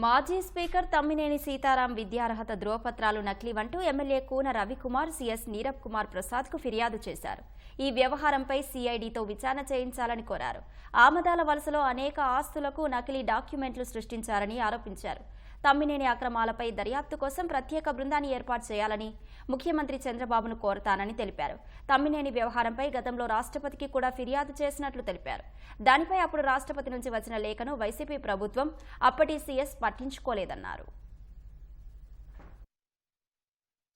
మాజీ స్పీకర్ తమ్మినేని సీతారాం విద్యార్హత ధ్రువపత్రాలు నకిలీవంటూ ఎమ్మెల్యే కూన రవికుమార్ సీఎస్ నీరబ్ కుమార్ ప్రసాద్కు ఫిర్యాదు చేశారు. ఈ వ్యవహారంపై సీఐడితో విచారణ చేయించాలని కోరారు. ఆమదాల వలసలో అనేక ఆస్తులకు నకిలీ డాక్యుమెంట్లు సృష్టించారని ఆరోపించారు. తమ్మినేని అక్రమాలపై దర్యాప్తు కోసం ప్రత్యేక బృందాన్ని ఏర్పాటు చేయాలని ముఖ్యమంత్రి చంద్రబాబును కోరతానని తెలిపారు. తమ్మినేని వ్యవహారంపై గతంలో రాష్ట్రపతికి కూడా ఫిర్యాదు చేసినట్లు తెలిపారు. దానిపై అప్పుడు రాష్ట్రపతి నుంచి వచ్చిన లేఖను వైసీపీ ప్రభుత్వం అప్పటి సీఎస్ పట్టించుకోలేదన్నారు.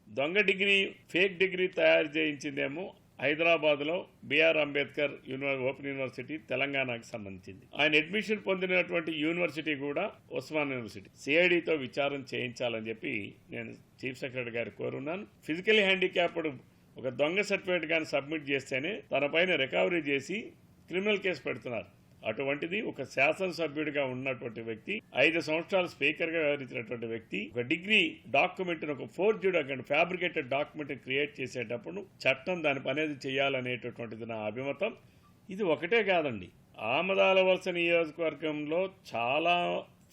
దొంగ డిగ్రీ ఫేక్ డిగ్రీ తయారు చేయించిందేమో హైదరాబాద్లో బిఆర్ అంబేద్కర్ యూనివర్ ఓపెన్ యూనివర్సిటీ తెలంగాణకు సంబంధించింది. ఆయన అడ్మిషన్ పొందినటువంటి యూనివర్సిటీ కూడా ఉస్మాన్ యూనివర్సిటీ. సిఐడితో విచారం చేయించాలని చెప్పి నేను చీఫ్ సెక్రటరీ గారు కోరున్నాను. ఫిజికల్ హ్యాండిక్యాప్డ్ ఒక దొంగ సర్టిఫికేట్ కానీ సబ్మిట్ చేస్తేనే తన పైన రికవరీ చేసి క్రిమినల్ కేసు పెడుతున్నారు. అటువంటిది ఒక శాసనసభ్యుడిగా ఉన్నటువంటి వ్యక్తి ఐదు సంవత్సరాలు స్పీకర్గా వ్యవహరించినటువంటి వ్యక్తి ఒక డిగ్రీ డాక్యుమెంట్ ఒక ఫోర్జ్డ్ ఫ్యాబ్రికేటెడ్ డాక్యుమెంట్ క్రియేట్ చేసేటప్పుడు చట్టం దాని పనేది చేయాలనేటటువంటిది నా అభిమతం. ఇది ఒకటే కాదండి. ఆమదాల వలస నియోజకవర్గంలో చాలా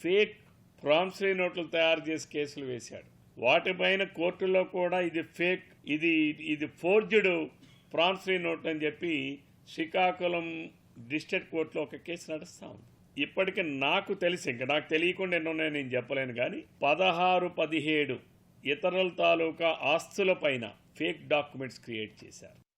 ఫేక్ ప్రామిసరీ నోట్లు తయారు చేసి కేసులు వేశాడు. వాటిపైన కోర్టులో కూడా ఇది ఫేక్ ఇది ఇది ఫోర్జ్డ్ ప్రామిసరీ నోట్ అని చెప్పి శ్రీకాకుళం డిస్ట్రిక్ట్ కోర్టులో ఒక కేసు నడుస్తా. ఉంది ఇప్పటికే నాకు తెలిసి ఇంకా నాకు తెలియకుండా ఎన్నో ఉన్నాయో నేను చెప్పలేను కానీ పదహారు పదిహేడు ఇతరుల తాలూకా ఆస్తుల పైన ఫేక్ డాక్యుమెంట్స్ క్రియేట్ చేశారు.